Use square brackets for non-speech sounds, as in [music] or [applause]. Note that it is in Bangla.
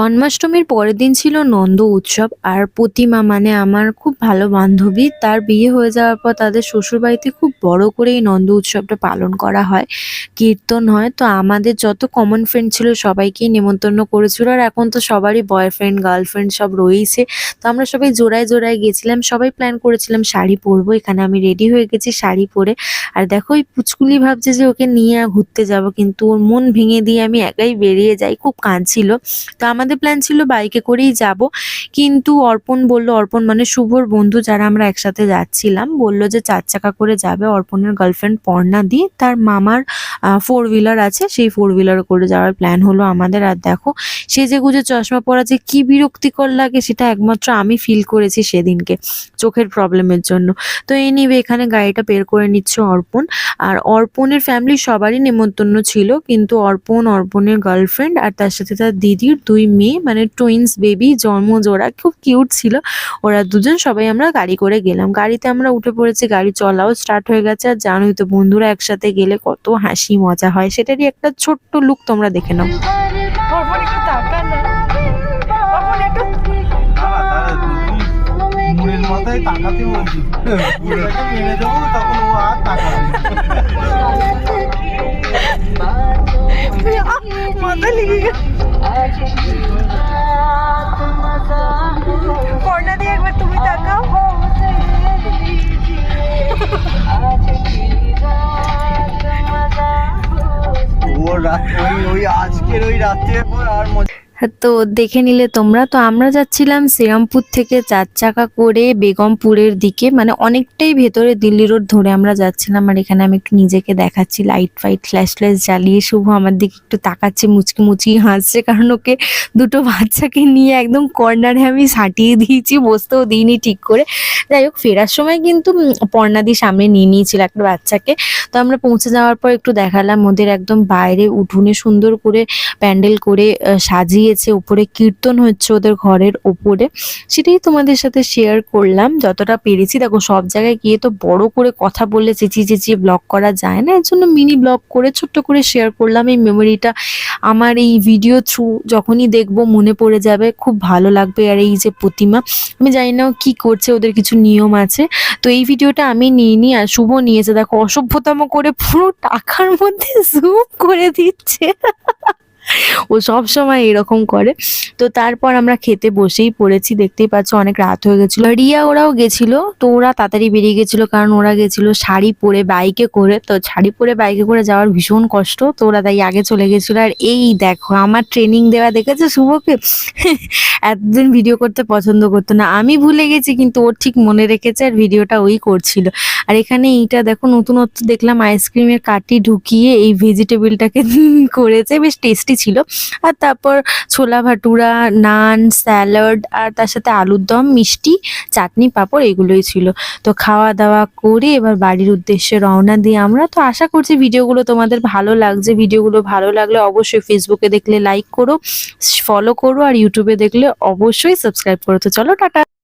জন্মাষ্টমীর পরের দিন ছিল নন্দ উৎসব, আর প্রতিমা মানে আমার খুব ভালো বান্ধবী। তার বিয়ে হয়ে যাওয়ার পর তাদের শ্বশুরবাড়িতে খুব বড় করে এই নন্দ উৎসবটা পালন করা হয়, কীর্তন হয়। তো আমাদের যত কমন ফ্রেন্ড ছিল সবাইকেই নেমন্তন্ন করেছিল, আর এখন তো সবারই বয়ফ্রেন্ড গার্লফ্রেন্ড সব রয়েছে তো আমরা সবাই জোড়ায় জোড়ায় গেছিলাম, সবাই প্ল্যান করেছিলাম শাড়ি পরবো, এখানে আমি রেডি হয়ে গেছি শাড়ি পরে। আর দেখো, ওই পুচকুলি ভাবছে যে ওকে নিয়ে ঘুরতে যাব, কিন্তু ওর মন ভেঙে দিয়ে আমি একাই বেরিয়ে যাই, খুব কাঁদছিল। তো আমাদের প্ল্যান ছিল বাইকে করেই যাব। কিন্তু অর্পণ বলল, অর্পণ মানে শুভর বন্ধু যারা আমরা একসাথে যাচ্ছিলাম। বলল যে চার চাকা করে যাবে অর্পণের গার্লফ্রেন্ড পর্ণা দি। তার মামার ফোর হুইলার আছে। সেই ফোর হুইলার করে যাওয়ার প্ল্যান হলো আমাদের। আর দেখো সে যে গুজে চশমা পরা যে কি বিরক্তিকর লাগে সেটা একমাত্র আমি ফিল করেছি সেদিনকে চোখের প্রবলেমের জন্য। তো এই নিয়ে এখানে গাড়িটা বের করে নিচ্ছে অর্পণ। আর অর্পণের ফ্যামিলি সবারই নেমন্তন্ন ছিল, কিন্তু অর্পণ অর্পণের গার্লফ্রেন্ড আর তার সাথে তার দিদির দুই মেয়ে মানে টুইন্স বেবি জন্মজোড়া খুব কিউট ছিল। ওরা দুজন সবাই আমরা গাড়ি করে গেলাম। গাড়িতে আমরা উঠে পড়েছি, গাড়ি চলাও স্টার্ট হয়ে গেছে। আর জানোই তো বন্ধুরা, একসাথে গেলে কত হাসি। মজা হয় সেটারই একটা ছোট্ট লুক তোমরা দেখে নাও। মাথায় পর্ণা দিয়ে একবার তুমি ওই আজকের ওই রাত্রের পর আর মজা তো দেখে নিলে তোমরা। তো আমরা যাচ্ছিলাম শ্রীরামপুর থেকে চার চাকা করে বেগমপুরের দিকে। মানে অনেকটাই ভেতরে দিল্লি রোড ধরে আমরা যাচ্ছিলাম। আর এখানে আমি একটু নিজেকে দেখাচ্ছি। লাইট ফাইট ফ্ল্যাশ ফ্ল্যাশ জ্বালিয়ে শুভ আমার দিকে একটু তাকাচ্ছে মুচকি মুচকি হাসছে। কারণ ওকে দুটো বাচ্চাকে নিয়ে একদম কর্নারে আমি সাটিয়ে দিয়েছি বসতেও দিইনি ঠিক করে। যাই হোক ফেরার সময় কিন্তু পর্ণাদি সামনে নিয়ে নিয়েছিল একটা বাচ্চাকে। তো আমরা পৌঁছে যাওয়ার পর একটু দেখালাম। ওদের একদম বাইরে উঠোনে সুন্দর করে প্যান্ডেল করে আহ, সাজিয়েছে উপরে কীর্তন হচ্ছে ওদের ঘরের ওপরে সেটাই তোমাদের সাথে শেয়ার করলাম, যতটা পেরেছি। দেখো, সব জায়গায় গিয়ে তো বড় করে কথা বলে চেঁচিয়ে চেঁচিয়ে ব্লগ করা যায় না, এর জন্য মিনি ব্লগ করে, ছোট্ট করে শেয়ার করলাম। এই মেমোরিটা আমার এই ভিডিও থ্রু যখনই দেখব, মনে পড়ে যাবে, খুব ভালো লাগবে। আর এই যে প্রতিমা, আমি জানি না কি করছে, ওদের কিছু নিয়ম আছে। তো এই ভিডিওটা আমি নিইনি আর শুভ নিয়েছে। দেখো, অসভ্যতম করে পুরো টাকার মধ্যে জুম করে দিচ্ছে। [laughs] ও সব সময় এরকম করে। তো তারপর আমরা খেতে বসেই পড়েছি, দেখতেই পাচ্ছ অনেক রাত হয়ে গেছিল। রিয়া ওরাও গেছিল, তো ওরা তাড়াতাড়ি বেরিয়ে গেছিল কারণ ওরা গেছিল শাড়ি পরে বাইকে করে। তো শাড়ি পরে বাইকে করে যাওয়ার ভীষণ কষ্ট, তো ওরা তাই আগে চলে গেছিল। আর এই দেখো, আমার ট্রেনিং দেওয়া দেখেছ শুভকে? [laughs] এতদিন ভিডিও করতে পছন্দ করতো না। আমি ভুলে গেছি, কিন্তু ওর ঠিক মনে রেখেছে আর ভিডিওটা ওই করছিল। আর এখানে এইটা দেখো, নতুনত্ব দেখলাম আইসক্রিমের কাটি ঢুকিয়ে এই ভেজিটেবলটাকে [laughs] করেছে। বেশ টেস্টি ছিল। আর তারপর ছোলা ভাটুরা, নান, স্যালাড, আর তার সাথে আলুর দম, মিষ্টি, চাটনি, পাঁপড় এগুলোই ছিল। তো খাওয়া দাওয়া করে এবার বাড়ির উদ্দেশ্যে রওনা দিয়ে আমরা তো আশা করছি ভিডিওগুলো তোমাদের ভালো লাগছে। ভিডিওগুলো ভালো লাগলে অবশ্যই ফেসবুকে দেখলে লাইক করো ফলো করো, আর ইউটিউবে দেখলে অবশ্যই সাবস্ক্রাইব করো। তো চলো, টাটা।